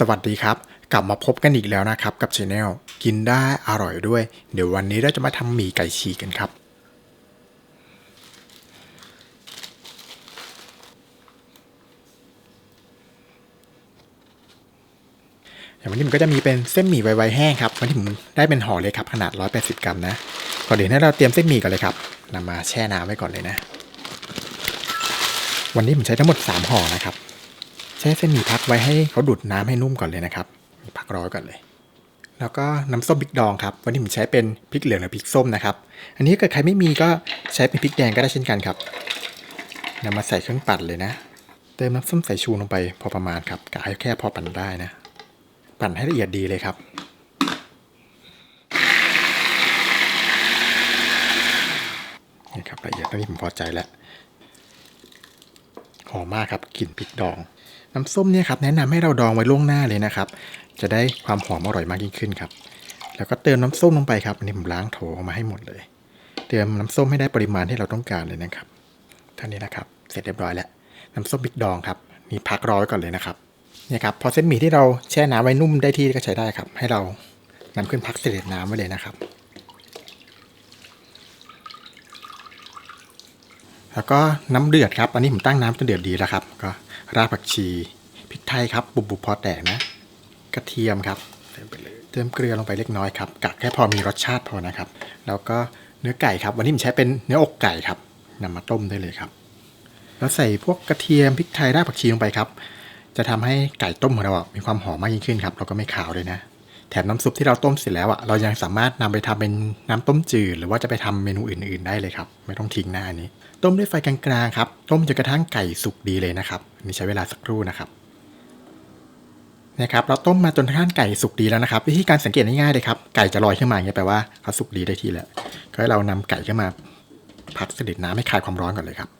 สวัสดีครับ กลับมาพบกันอีกแล้วนะครับกับช anel กินได้อร่อยด้วย เดี๋ยววันนี้เราจะมาทำหมี่ไก่ฉีกกันครับ อย่างวันนี้มันก็จะมีเป็นเส้นหมี่ไวๆแห้งครับวันนี้ผมได้เป็นห่อเลยครับขนาด 180 กรัมนะก่อนอื่นให้เราเตรียมเส้นหมี่ก่อนเลยครับนำมาแช่น้ำไว้ก่อนเลยนะ วันนี้ผมใช้ทั้งหมด 3 ห่อนะครับ ช่เส้นหมี่พักไว้ให้เขาดูดน้ำให้นุ่มก่อนเลยนะครับพักร้อยก่อนเลย แล้วก็น้ำส้มพริกดองครับ วันนี้ผมใช้เป็นพริกเหลืองหรือพริกส้มนะครับ อันนี้ถ้าเกิดใครไม่มีก็ใช้เป็นพริกแดงก็ได้เช่นกันครับนำมาใส่เครื่องปั่นเลยนะ เติมน้ำส้มสายชูลงไปพอประมาณครับกะให้แค่พอปั่นได้นะ ปั่นให้ละเอียดดีเลยครับนี่ครับละเอียดตอนนี้ผมพอใจแล้วหอมมากครับกลิ่นพริกดอง น้ำส้มเนี่ยครับแนะนำให้เราดองไว้ล่วงหน้าเลยนะครับ จะได้ความหอมอร่อยมากยิ่งขึ้นครับ แล้วก็เติมน้ำส้มลงไปครับอันนี้ผมล้างโถออกมาให้หมดเลย เติมน้ำส้มให้ได้ปริมาณที่เราต้องการเลยนะครับเท่านี้นะครับเสร็จเรียบร้อยแล้ว น้ำส้มพริกดองครับนี่พักรอไว้ก่อนเลยนะครับเนี่ยครับพอเส้นหมี่ที่เราแช่น้ำไว้นุ่มได้ที่ก็ใช้ได้ครับ ให้เรานำขึ้นพักเสด็จน้ำไว้เลยนะครับ แล้วก็น้ำเดือดครับ อันนี้ผมตั้งน้ำจนเดือดดีแล้วครับ ก็ รากผักชีพริกไทยครับ บุบบุบพอแตกนะ กระเทียมครับเติมไปเลยเติมเกลือลงไปเล็กน้อยครับกะแค่พอมีรสชาติพอนะครับ แล้วก็เนื้อไก่ครับ วันนี้ผมใช้เป็นเนื้ออกไก่ครับนำมาต้มได้เลยครับ แล้วใส่พวกกระเทียมพริกไทยรากผักชีลงไปครับ จะทำให้ไก่ต้มของเรามีความหอมมากยิ่งขึ้นครับแล้วก็ไม่ขาวเลยนะแถมน้ำซุปที่เราต้มเสร็จแล้วอะเรายังสามารถนำไปทำเป็นน้ำต้มจืดหรือว่าจะไปทำเมนูอื่น ๆ ได้เลยครับ ไม่ต้องทิ้งหน้านี้ ต้มด้วยไฟกลางๆครับ ต้มจนกระทั่งไก่สุกดีเลยนะครับนี่ใช้เวลาสักครู่นะครับนะครับเราต้มมาจนกระทั่งไก่สุกดีแล้วนะครับ วิธีการสังเกตง่ายๆเลยครับไก่จะลอยขึ้นมาอย่างเงี้ยแปลว่าเขาสุกดีได้ที่แล้วก็ให้เรานำไก่ขึ้นมาพักเสด็จน้ำให้คลายความร้อนก่อนเลยครับ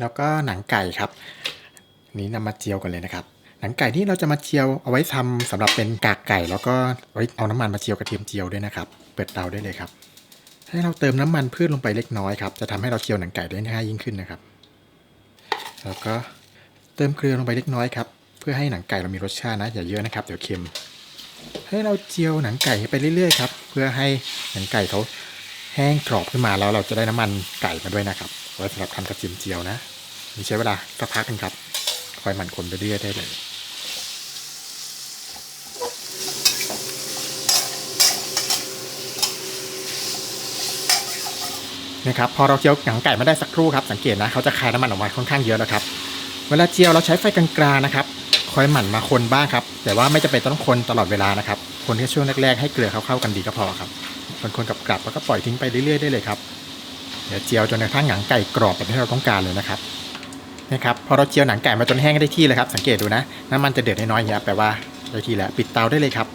แล้วก็หนังไก่ครับนี้นำมาเจียวกันเลยนะครับ นังไก่ที่เราจะมาเจียวเอาไว้ทำสำหรับเป็นกากไก่ แล้วก็ไว้เอาน้ำมันมาเจียวกระเทียมเจียวด้วยนะครับ เปิดเตาได้เลยครับ ให้เราเติมน้ำมันพืชลงไปเล็กน้อยครับ จะทำให้เราเจียวหนังไก่ได้ง่ายยิ่งขึ้นนะครับ แล้วก็เติมเกลือลงไปเล็กน้อยครับ เพื่อให้หนังไก่เรามีรสชาตินะ อย่าเยอะนะครับเดี๋ยวเค็ม ให้เราเจียวหนังไก่ไปเรื่อยๆครับ เพื่อให้หนังไก่เขาแห้งกรอบขึ้นมาแล้วเราจะได้น้ำมันไก่มาด้วยนะครับไว้สำหรับทำกระเทียมเจียวนะ มีใช้เวลาสักพักนึงครับ คอยหมั่นคนไปเรื่อยได้เลย นะครับพอเราเจียวหนังไก่มาได้สักครู่ครับสังเกตนะเขาจะคายน้ำมันออกมาค่อนข้างเยอะแล้วครับเวลาเจียวเราใช้ไฟกลางๆนะครับคอยหมั่นมาคนบ้างครับแต่ว่าไม่จำเป็นต้องคนตลอดเวลานะครับคนแค่ช่วงแรกๆให้เกลือเข้าๆกันดีก็พอครับคนๆกับกลับแล้วก็ปล่อยทิ้งไปเรื่อยๆได้เลยครับเดี๋ยวเจียวจนกระทั่งหนังไก่กรอบแบบที่เราต้องการเลยนะครับนะครับพอเราเจียวหนังไก่มาจนแห้งได้ที่เลยครับสังเกตดูนะน้ำมันจะเดือดน้อยๆอย่างนี้แปลว่าได้ที่แล้วปิดเตาได้เลยครับ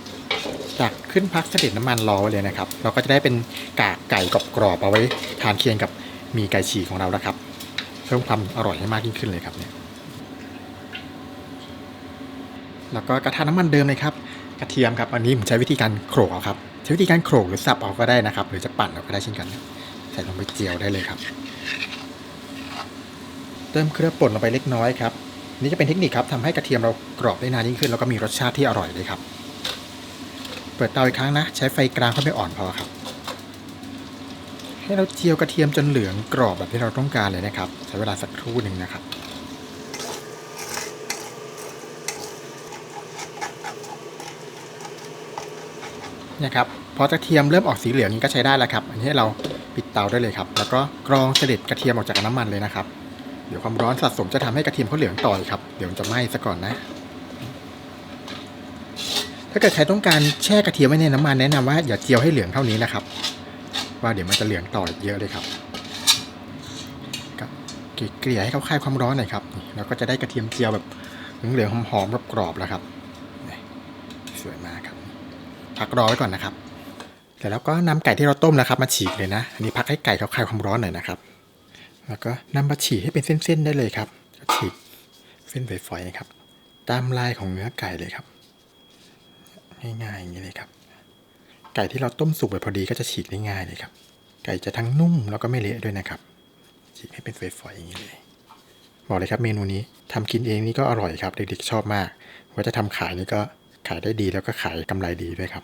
ตักขึ้นพักเสด็จน้ำมันรอไว้เลยนะครับ เราก็จะได้เป็นกากไก่กรอบๆเอาไว้ทานเคียงกับมีไก่ฉีกของเราแล้วครับ เพิ่มความอร่อยให้มากยิ่งขึ้นเลยครับเนี่ยแล้วก็กระทะน้ำมันเดิมเลยครับกระเทียมครับอันนี้ผมใช้วิธีการโขลกเอาครับใช้วิธีการโขลกหรือสับเอาก็ได้นะครับ หรือจะปั่นเอาก็ได้เช่นกัน ใส่ลงไปเจียวได้เลยครับเติมเครือป่นลงไปเล็กน้อยครับนี่จะเป็นเทคนิคครับทำให้กระเทียมเรากรอบได้นานยิ่งขึ้น แล้วก็มีรสชาติที่อร่อยเลยครับ เปิดเตาอีกครั้งนะ ใช้ไฟกลางเข้าไม่อ่อนพอครับ ให้เราเจียวกระเทียมจนเหลืองกรอบแบบที่เราต้องการเลยนะครับ ใช้เวลาสักครู่หนึ่งนะครับเนี่ยครับพอกระเทียมเริ่มออกสีเหลืองนี้ก็ใช้ได้แล้วครับ อันนี้เราปิดเตาได้เลยครับ แล้วก็กรองเสด็จกระเทียมออกจากน้ำมันเลยนะครับ เดี๋ยวความร้อนสะสมจะทำให้กระเทียมเขาเหลืองต่อยครับ เดี๋ยวจะไหม้ซะก่อนนะ ถ้าเกิดใครต้องการแช่กระเทียมไว้ในน้ำมันแนะนำว่าอย่าเจียวให้เหลืองเท่านี้นะครับ ว่าเดี๋ยวมันจะเหลืองต่ออีกเยอะเลยครับเกลี่ยให้เขาคลายความร้อนหน่อยครับเราก็จะได้กระเทียมเจียวแบบเหลืองๆหอมๆกรอบๆแล้วครับสวยมากครับพักรอไว้ก่อนนะครับเสร็จแล้วก็นำไก่ที่เราต้มนะครับ มาฉีกเลยนะอันนี้พักให้ไก่เขาคลายความร้อนหน่อยนะครับ แล้วก็นำมาฉีกให้เป็นเส้นๆได้เลยครับฉีกเส้นฝอยๆนะครับ ตามลายของเนื้อไก่เลยครับ ง่ายๆอย่างนี้เลยครับ ไก่ที่เราต้มสุกแบบพอดีก็จะฉีกได้ง่ายเลยครับ ไก่จะทั้งนุ่มแล้วก็ไม่เละด้วยนะครับ ฉีกให้เป็นฝอยๆอย่างนี้เลยบอกเลยครับเมนูนี้ทำกินเองนี่ก็อร่อยครับเด็กๆชอบมากว่าจะทำขายนี่ก็ขายได้ดีแล้วก็ขายกำไรดีด้วยครับ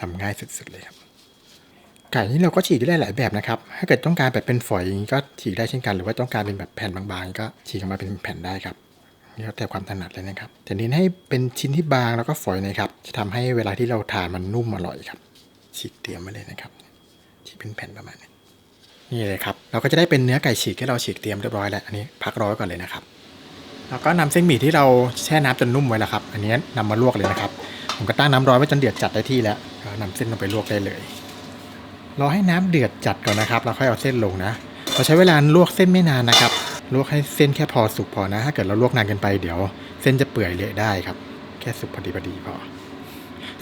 ทำง่ายสุดๆเลยครับไก่นี่เราก็ฉีกได้หลายแบบนะครับ ถ้าเกิดต้องการแบบเป็นฝอยอย่างนี้ก็ฉีกได้เช่นกัน หรือว่าต้องการเป็นแบบแผ่นบางๆ ก็ฉีกออกมาเป็นแผ่นได้ครับ นี่แล้วแต่ความถนัดเลยนะครับแต่เน้นให้เป็นชิ้นที่บางแล้วก็ฝอยนะครับ จะทำให้เวลาที่เราทานมันนุ่มอร่อยครับฉีกเตรียมไว้เลยนะครับฉีกเป็นแผ่นประมาณนี้นี่เลยครับเราก็จะได้เป็นเนื้อไก่ฉีกที่เราฉีกเตรียมเรียบร้อยแล้วอันนี้พักร้อยก่อนเลยนะครับแล้วก็นำเส้นหมี่ที่เราแช่น้ำจนนุ่มไว้แล้วครับ อันนี้นำมาลวกเลยนะครับ ผมก็ตั้งน้ำร้อนไว้จนเดือดจัดได้ที่แล้วก็นำเส้นลงไปลวกได้เลยรอให้น้ำเดือดจัดก่อนนะครับ เราค่อยเอาเส้นลงนะ เราใช้เวลาลวกเส้นไม่นานนะครับ ลวกให้เส้นแค่พอสุกพอนะ ถ้าเกิดเราลวกนานเกินไปเดี๋ยว เส้นจะเปื่อยเละได้ครับ แค่สุกพอดีพอดีพอ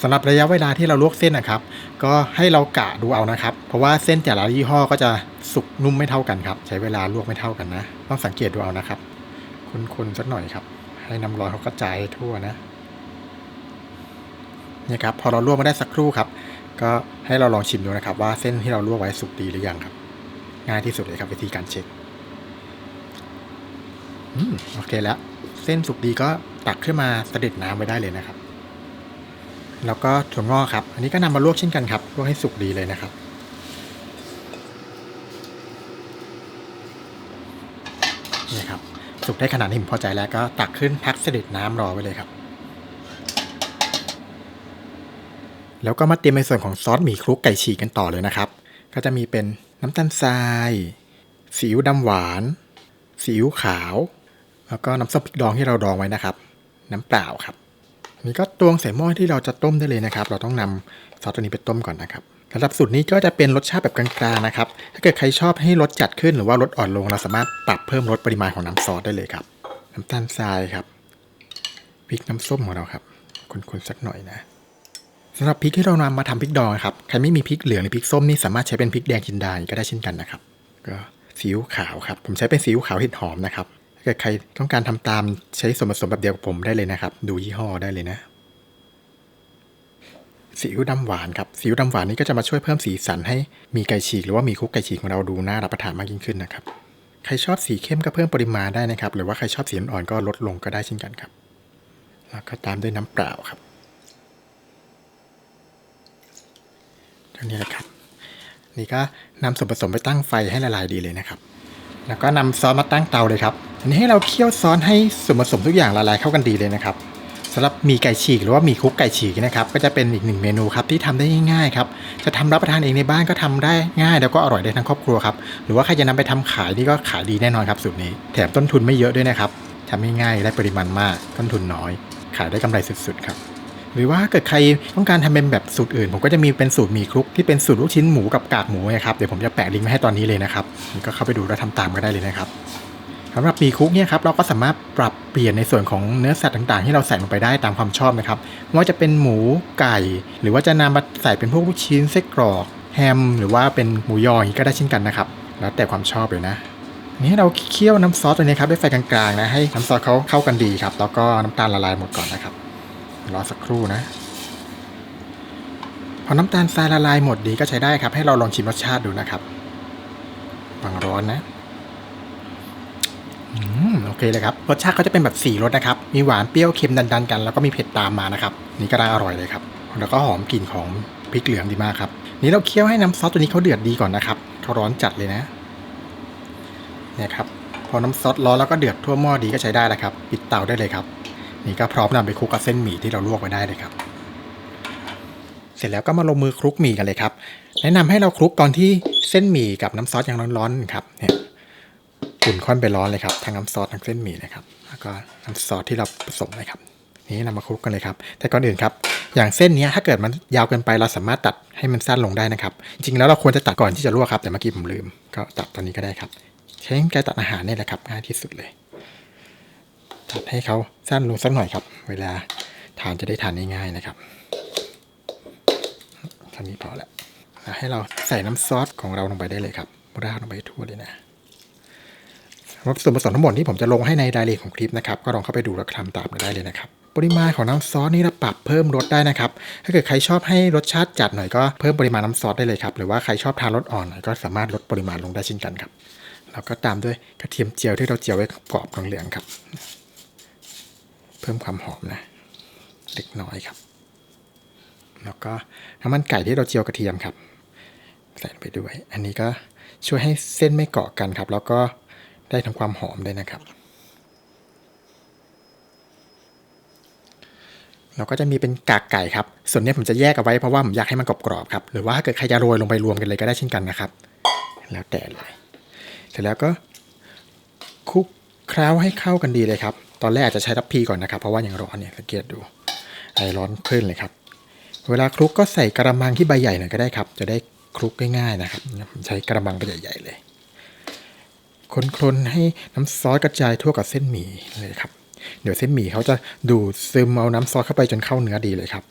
สำหรับระยะเวลาที่เราลวกเส้นนะครับ ก็ให้เรากะดูเอานะครับ เพราะว่าเส้นแต่ละยี่ห้อก็จะสุกนุ่มไม่เท่ากันครับ ใช้เวลาลวกไม่เท่ากันนะ ต้องสังเกตดูเอานะครับ คนๆสักหน่อยครับ ให้น้ำร้อนเขากระจายทั่วนะนี่ครับพอเราลวกมาได้สักครู่ครับ ก็ให้เราลองชิมดูนะครับ ว่าเส้นที่เราลวกไว้สุกดีหรือยังครับ ง่ายที่สุดเลยครับวิธีการเช็ค อืมโอเคแล้ว เส้นสุกดีก็ตักขึ้นมาสเสด็จน้ำไว้ได้เลยนะครับ แล้วก็ถั่วงอกครับ อันนี้ก็นำมาลวกเช่นกันครับลวกให้สุกดีเลยนะครับนี่ครับสุกได้ขนาดนี้ผมพอใจแล้วก็ตักขึ้นพักเสด็จน้ำรอไว้เลยครับ แล้วก็มาเตรียมในส่วนของซอสหมี่คลุกไก่ฉีกกันต่อเลยนะครับ ก็จะมีเป็นน้ำตาลทรายซีอิ๊วดำหวานซีอิ๊วขาว แล้วก็น้ำส้มพริกดองที่เราดองไว้นะครับ น้ำเปล่าครับอันนี้ก็ตวงใส่หม้อที่เราจะต้มได้เลยนะครับ เราต้องนำซอสตัวนี้ไปต้มก่อนนะครับสำหรับสูตรนี้ก็จะเป็นรสชาติแบบกลางๆนะครับ ถ้าเกิดใครชอบให้รสจัดขึ้นหรือว่ารสอ่อนลง เราสามารถปรับเพิ่มรสปริมาณของน้ำซอสได้เลยครับ น้ำตาลทรายครับพริกน้ำส้มของเราครับคนๆสักหน่อยนะสำหรับพริกที่เรานำมาทำพริกดองครับใครไม่มีพริกเหลืองหรือพริกส้มนี่สามารถใช้เป็นพริกแดงจินดาก็ได้เช่นกันนะครับ ก็ซีอิ๊วขาวครับ ผมใช้เป็นซีอิ๊วขาวเห็ดหอมนะครับ กิดใครต้องการทำตามใช้ส่วนผสมแบบเดียวกับผมได้เลยนะครับ ดูยี่ห้อได้เลยนะซีอิ๊วดำหวานครับซีอิ๊วดำหวานนี่ก็จะมาช่วยเพิ่มสีสันให้มีไก่ฉีกหรือว่ามีคุกไก่ฉีกของเราดูน่ารับประทานมากยิ่งขึ้นนะครับใครชอบสีเข้มก็เพิ่มปริมาณได้นะครับ หรือว่าใครชอบสีอ่อนก็ลดลงก็ได้เช่นกันครับ แล้วก็ตามด้วยน้ำเปล่าครับเท่านี้แหละครับ นี่ก็นำส่วนผสมไปตั้งไฟให้ละลายดีเลยนะครับ แล้วก็นำซอสมาตั้งเตาเลยครับ อันนี้ให้เราเคี่ยวซอสให้ส่วนผสมทุกอย่างละลายเข้ากันดีเลยนะครับสำหรับมีไก่ฉีกหรือว่ามีคลุกไก่ฉีกนะครับ ก็จะเป็นอีกหนึ่งเมนูครับที่ทำได้ง่ายๆครับจะทำรับประทานเองในบ้านก็ทำได้ง่าย แล้วก็อร่อยได้ทั้งครอบครัวครับหรือว่าใครจะนำไปทำขายนี่ก็ขายดีแน่นอนครับสูตรนี้ แถมต้นทุนไม่เยอะด้วยนะครับทำง่ายๆได้ปริมาณมาก ต้นทุนน้อย ขายได้กำไรสุดๆครับหรือว่าเกิดใครต้องการทำเป็นแบบสูตรอื่น ผมก็จะมีเป็นสูตรมีคลุกที่เป็นสูตรลูกชิ้นหมูกับกากหมูนะครับเดี๋ยวผมจะแปะลิงก์ไว้ให้ตอนนี้เลยนะครับก็เข้าไปดูแล้วทำตามก็ได้เลยนะครับ สำหรับหมีคุกเนี่ยครับเราก็สามารถปรับเปลี่ยนในส่วนของเนื้อสัตว์ต่างๆ ที่เราใส่ลงไปได้ตามความชอบนะครับไม่ว่าจะเป็นหมูไก่ หรือว่าจะนำมาใส่เป็นพวกลูกชิ้นไส้กรอกแฮม หรือว่าเป็นหมูยออย่างนี้ก็ได้เช่นกันนะครับ แล้วแต่ความชอบเลยนะนี่เราเคี่ยวน้ำซอสตัวนี้ครับด้วยไฟกลางๆนะให้น้ำซอสเขาเข้ากันดีครับ แล้วก็น้ำตาลละลายหมดก่อนนะครับรอสักครู่นะพอน้ำตาลทรายละลายหมดดีก็ใช้ได้ครับ ให้เราลองชิมรสชาติดูนะครับฟังร้อนนะ โอเคเลยครับ รสชาติเขาจะเป็นแบบสี่รสนะครับ มีหวานเปรี้ยวเค็มดันๆกัน แล้วก็มีเผ็ดตามมานะครับ นี่ก็ได้อร่อยเลยครับ แล้วก็หอมกลิ่นของพริกเหลืองดีมากครับ นี่เราเคี่ยวให้น้ำซอสตัวนี้เขาเดือดดีก่อนนะครับเขาร้อนจัดเลยนะเนี่ยครับ พอน้ำซอสร้อนแล้วก็เดือดทั่วหม้อดีก็ใช้ได้แล้วครับ ปิดเตาได้เลยครับ นี่ก็พร้อมนำไปคลุกกับเส้นหมี่ที่เราลวกไว้ได้เลยครับ เสร็จแล้วก็มาลงมือคลุกหมี่กันเลยครับ แนะนำให้เราคลุกตอนที่เส้นหมี่กับน้ำซอสยังร้อนๆครับเนี่ย อุ่นค่อนไปร้อนเลยครับทั้งน้ำซอสทั้งเส้นหมี่นะครับแล้วก็น้ำซอสที่เราผสมเลยครับนี่นำมาคลุกกันเลยครับ แต่ก่อนอื่นครับ อย่างเส้นนี้ถ้าเกิดมันยาวเกินไปเราสามารถตัดให้มันสั้นลงได้นะครับ จริงๆแล้วเราควรจะตัดก่อนที่จะลวกครับ แต่เมื่อกี้ผมลืม ก็ตัดตอนนี้ก็ได้ครับ ใช้กรรตัดอาหารนี่แหละครับง่ายที่สุดเลย ตัดให้เขาสั้นลงสักหน่อยครับ เวลาทานจะได้ทานง่ายๆนะครับท่านี้พอแล้วให้เราใส่น้ำซอสของเราลงไปได้เลยครับราดลงไปทั่วเลยนะ ส่วนผสมทั้งหมดที่ผมจะลงให้ในรายละเอียดของคลิปนะครับก็ลองเข้าไปดูแล้วทำตามกันได้เลยนะครับปริมาณของน้ำซอสนี่เราปรับเพิ่มรสได้นะครับ ถ้าเกิดใครชอบให้รสชาติจัดหน่อยก็เพิ่มปริมาณน้ำซอสได้เลยครับ หรือว่าใครชอบทานรสอ่อนหน่อยก็สามารถลดปริมาณลงได้เช่นกันครับเราแล้วก็ตามด้วยกระเทียมเจียวที่เราเจียวไว้กรอบเหลืองครับ เพิ่มความหอมนะ เล็กน้อยครับ แล้วก็น้ำมันไก่ที่เราเจียวกระเทียมครับ ใส่ไปด้วย อันนี้ก็ช่วยให้เส้นไม่เกาะกันครับ แล้วก็ ได้ทั้งความหอมด้วยนะครับ เราก็จะมีเป็นกากไก่ครับ ส่วนนี้ผมจะแยกเอาไว้เพราะว่าผมอยากให้มันกรอบๆครับ หรือว่าถ้าเกิดใครจะโรยลงไปรวมกันเลยก็ได้เช่นกันนะครับ แล้วแต่เลยเสร็จแล้วก็คลุกเคล้าให้เข้ากันดีเลยครับ ตอนแรกอาจจะใช้ทัพพีก่อนนะครับ เพราะว่ายังร้อนเนี่ยสังเกตดู ไอร้อนขึ้นเลยครับ เวลาคลุกก็ใส่กระมังที่ใบใหญ่หน่อยก็ได้ครับ จะได้คลุกง่ายๆนะครับ ผมใช้กระมังใบใหญ่ๆเลย คนๆให้น้ำซอสกระจายทั่วกับเส้นหมี่เลยครับ เดี๋ยวเส้นหมี่เขาจะดูดซึมเอาน้ำซอสเข้าไปจนเข้าเนื้อดีเลยครับ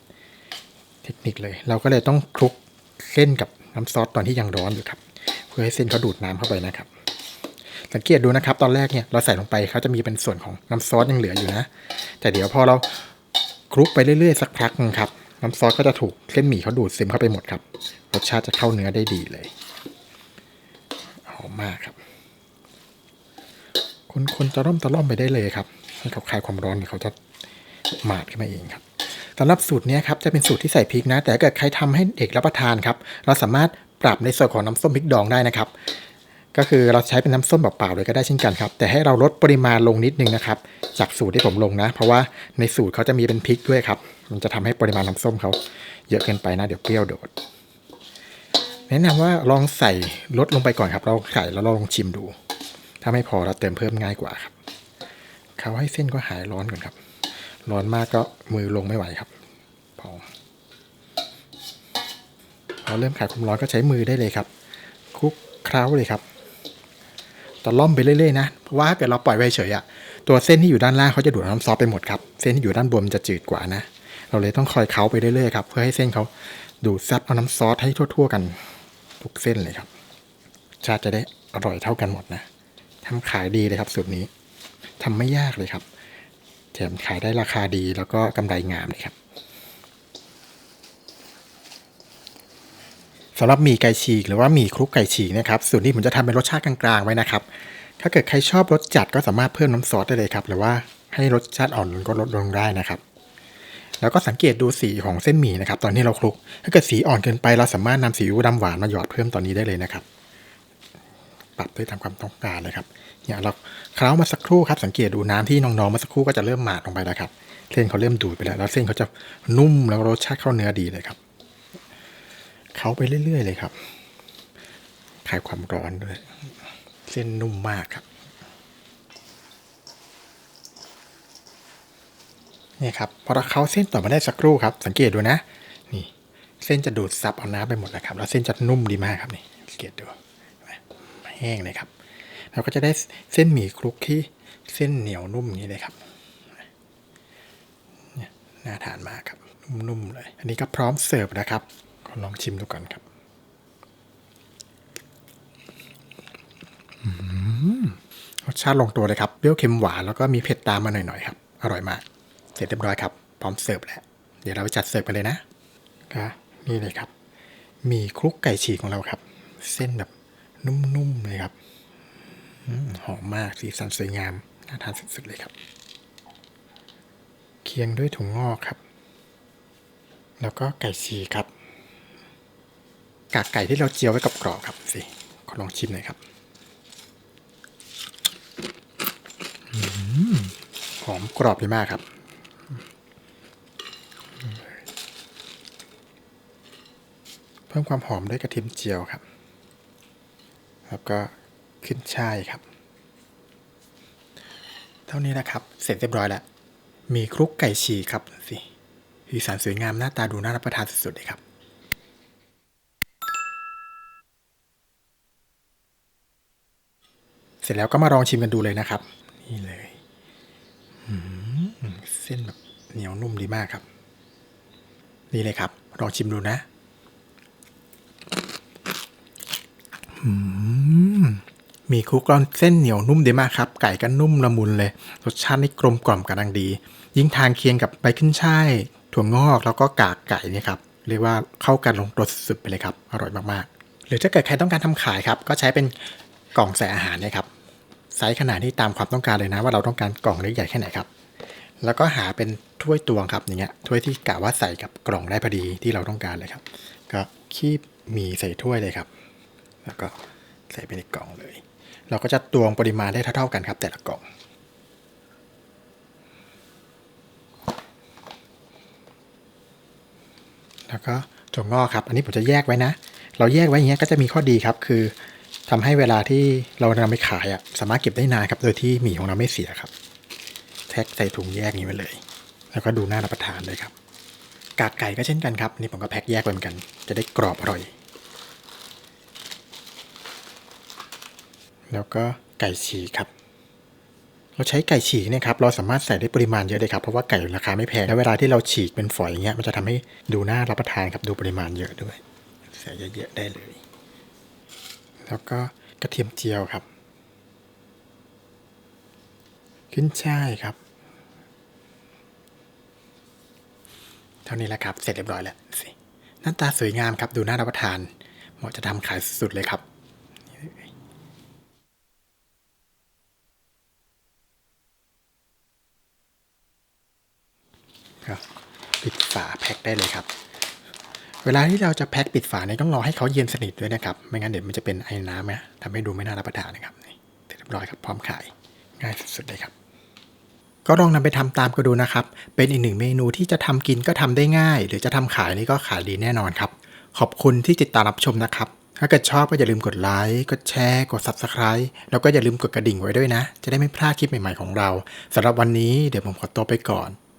เทคนิคเลย เราก็เลยต้องคลุกเส้นกับน้ำซอสตอนที่ยังร้อนอยู่ครับ เพื่อให้เส้นเขาดูดน้ำเข้าไปนะครับ สังเกตดูนะครับ ตอนแรกเนี่ยเราใส่ลงไปเขาจะมีเป็นส่วนของน้ำซอสยังเหลืออยู่นะ แต่เดี๋ยวพอเราคลุกไปเรื่อยๆสักพักนึงครับน้ำซอสก็จะถูกเส้นหมี่เขาดูดซึมเข้าไปหมดครับ รสชาติจะเข้าเนื้อได้ดีเลยหอมมากครับ คนๆจะร่อมตะล่อมไปได้เลยครับให้เขาคลายความร้อนเดี๋ยวเขาจะหมาดขึ้นมาเองครับสำหรับสูตรนี้ครับจะเป็นสูตรที่ใส่พริกนะ แต่ถ้าเกิดใครทำให้เด็กรับประทานครับ เราสามารถปรับในส่วนของน้ำส้มพริกดองได้นะครับ ก็คือเราใช้เป็นน้ำส้มเปล่าๆเลยก็ได้เช่นกันครับ แต่ให้เราลดปริมาณลงนิดนึงนะครับ จากสูตรที่ผมลงนะ เพราะว่าในสูตรเขาจะมีเป็นพริกด้วยครับ มันจะทำให้ปริมาณน้ำส้มเขาเยอะเกินไปนะ เดี๋ยวเปรี้ยวโดด แนะนำว่าลองใส่ลดลงไปก่อนครับ เราใส่แล้วเราลองชิมดูาไม่พอเราเติมเพิ่มง่ายกว่าครับ เขาให้เส้นก็หายร้อนก่อนครับ ร้อนมากก็มือลงไม่ไหวครับพอพอเริ่มขายความร้อนก็ใช้มือได้เลยครับคลุกเคล้าเลยครับตะล่อมไปเรื่อยๆนะเพราะว่าถ้าเกิดเราปล่อยไว้เฉยอะตัวเส้นที่อยู่ด้านล่างเขาจะดูดน้ำซอสไปหมดครับเส้นที่อยู่ด้านบนมันจะจืดกว่านะ เราเลยต้องคอยเค้าไปเรื่อยๆครับเพื่อให้เส้นเขาดูดซับเอาน้ำซอสให้ทั่ว ๆ กันทุกเส้นเลยครับชาติจะได้อร่อยเท่ากันหมดนะ ทำขายดีเลยครับสูตรนี้ทำไม่ยากเลยครับแถมขายได้ราคาดีแล้วก็กำไรงามเลยครับสำหรับหมี่ไก่ฉีกหรือว่าหมี่คลุกไก่ฉีกเนะครับสูตรนี้ผมจะทำเป็นรสชาติกลางๆไว้นะครับ ถ้าเกิดใครชอบรสจัดก็สามารถเพิ่มน้ำซอสได้เลยครับ หรือว่าให้รสชาติอ่อนก็ลดลงได้นะครับ แล้วก็สังเกตดูสีของเส้นหมี่นะครับ ตอนที่เราคลุก ถ้าเกิดสีอ่อนเกินไปเราสามารถนำสีอิ๊วดำหวานมาหยอดเพิ่มตอนนี้ได้เลยนะครับ ปรับด้ตามความต้องการเลยครับเนี่ยเราเคล้ามาสักครู่ครับสังเกตดูน้ำที่น้องๆมาสักครู่ก็จะเริ่มหมาดลงไปแล้วครับเส้นเขาเริ่มดูดไปแล้วแล้วเส้นเขาจะนุ่มแล้วรสชาติเข้าเนื้อดีเลยครับเค้าไปเรื่อย ๆ เลยครับคลายความร้อนด้วยเส้นนุ่มมากครับนี่ครับพอเราเค้าเส้นต่อมาได้สักครู่ครับ สังเกตดูนะนี่เส้นจะดูดซับเอาน้ำไปหมดแล้วครับ แล้วเส้นจะนุ่มดีมากครับนี่สังเกตดู แห้งเลยครับเราก็จะได้เส้นหมี่คลุกที่เส้นเหนียวนุ่มอย่างนี้เลยครับน่าทานมากครับนุ่มๆเลย อันนี้ก็พร้อมเสิร์ฟนะครับขอลองชิมดูก่อนครับรสชาติลงตัวเลยครับเปรี้ยวเค็มหวานแล้วก็มีเผ็ดตามมาหน่อยๆครับ อร่อยมาก เสร็จเรียบร้อยครับ พร้อมเสิร์ฟแล้ว เดี๋ยวเราไปจัดเสิร์ฟกันเลยนะก็นี่เลยครับ มีคลุกไก่ฉีกของเราครับ เส้นแบบ นุ่มๆเลยครับหอมมากสีสันสวยงามน่าทานสุดๆเลยครับ เคียงด้วยถุงงอกครับ แล้วก็ไก่ฉีครับ กากไก่ที่เราเจียวไว้กับกรอบครับสิขอลองชิมหน่อยครับหอมกรอบดีมากครับเพิ่มความหอมด้วยกระเทียมเจียวครับ แล้วก็ขึ้นช่ายครับ เท่านี้นะครับ เสร็จเรียบร้อยแล้ว มีคลุกไก่ฉีกครับสิสีสันสวยงามหน้าตาดูน่ารับประทานสุดๆเลยครับเสร็จแล้วก็มาลองชิมกันดูเลยนะครับ นี่เลยเส้นแบบเหนียวนุ่มดีมากครับ นี่เลยครับ ลองชิมดูนะ มีคุกกรอนเส้นเหนียวนุ่มดีมากครับ ไก่ก็นุ่มละมุนเลย รสชาตินี่กลมกล่อมกำลังดี ยิ่งทานเคียงกับใบขึ้นช่ายถั่วงอกแล้วก็กากไก่เนี่ยครับเรียกว่าเข้ากันลงตัวสุดๆไปเลยครับ อร่อยมากๆ หรือถ้าเกิดใครต้องการทำขายครับ ก็ใช้เป็นกล่องใส่อาหารเนี่ยครับไซส์ขนาดที่ตามความต้องการเลยนะ ว่าเราต้องการกล่องเล็กใหญ่แค่ไหนครับ แล้วก็หาเป็นถ้วยตวงครับอย่างเงี้ยถ้วยที่กะว่าใส่กับกล่องได้พอดีที่เราต้องการเลยครับ ก็คีบหมีใส่ถ้วยเลยครับ แล้วก็ใส่ไปในกล่องเลย เราก็จะตวงปริมาณได้เท่าๆกันครับ แต่ละกล่องแล้วก็ถั่วงอกครับ อันนี้ผมจะแยกไว้นะ เราแยกไว้อย่างเงี้ยก็จะมีข้อดีครับ คือทำให้เวลาที่เรานำไปขายอะสามารถเก็บได้นานครับ โดยที่หมี่ของเราไม่เสียครับ แท็กใส่ถุงแยกนี้ไว้เลย แล้วก็ดูน่ารับประทานเลยครับ กากไก่ก็เช่นกันครับ นี่ผมก็แพ็คแยกไว้เหมือนกัน จะได้กรอบอร่อย แล้วก็ไก่ฉีกครับเราใช้ไก่ฉีกเนี่ยครับเราสามารถใส่ได้ปริมาณเยอะเลยครับเพราะว่าไก่ราคาไม่แพงและเวลาที่เราฉีกเป็นฝอยอย่างเงี้ยมันจะทำให้ดูน่ารับประทานครับดูปริมาณเยอะด้วย ใส่เยอะๆได้เลย แล้วก็กระเทียมเจียวครับ ขึ้นช่ายครับ เท่านี้แหละครับ เสร็จเรียบร้อยแล้วสิหน้าตาสวยงามครับดูน่ารับประทานเหมาะจะทำขายสุดๆเลยครับ ก็ปิดฝาแพ็คได้เลยครับ เวลาที่เราจะแพ็คปิดฝาเนี่ยต้องรอให้เขาเย็นสนิทด้วยนะครับ ไม่งั้นเดี๋ยวมันจะเป็นไอ้น้ำนะทำให้ดูไม่น่ารับประทานนะครับนี่เสร็จเรียบร้อยครับพร้อมขายง่ายสุดๆเลยครับก็ลองนำไปทำตามก็ดูนะครับ เป็นอีกหนึ่งเมนูที่จะทำกินก็ทำได้ง่าย หรือจะทำขายนี่ก็ขายดีแน่นอนครับ ขอบคุณที่ติดตามรับชมนะครับ ถ้าเกิดชอบก็อย่าลืมกดไลค์ กดแชร์ กด Subscribe แล้วก็อย่าลืมกดกระดิ่งไว้ด้วยนะ จะได้ไม่พลาดคลิปใหม่ๆของเราสำหรับวันนี้เดี๋ยวผมขอตัวไปก่อน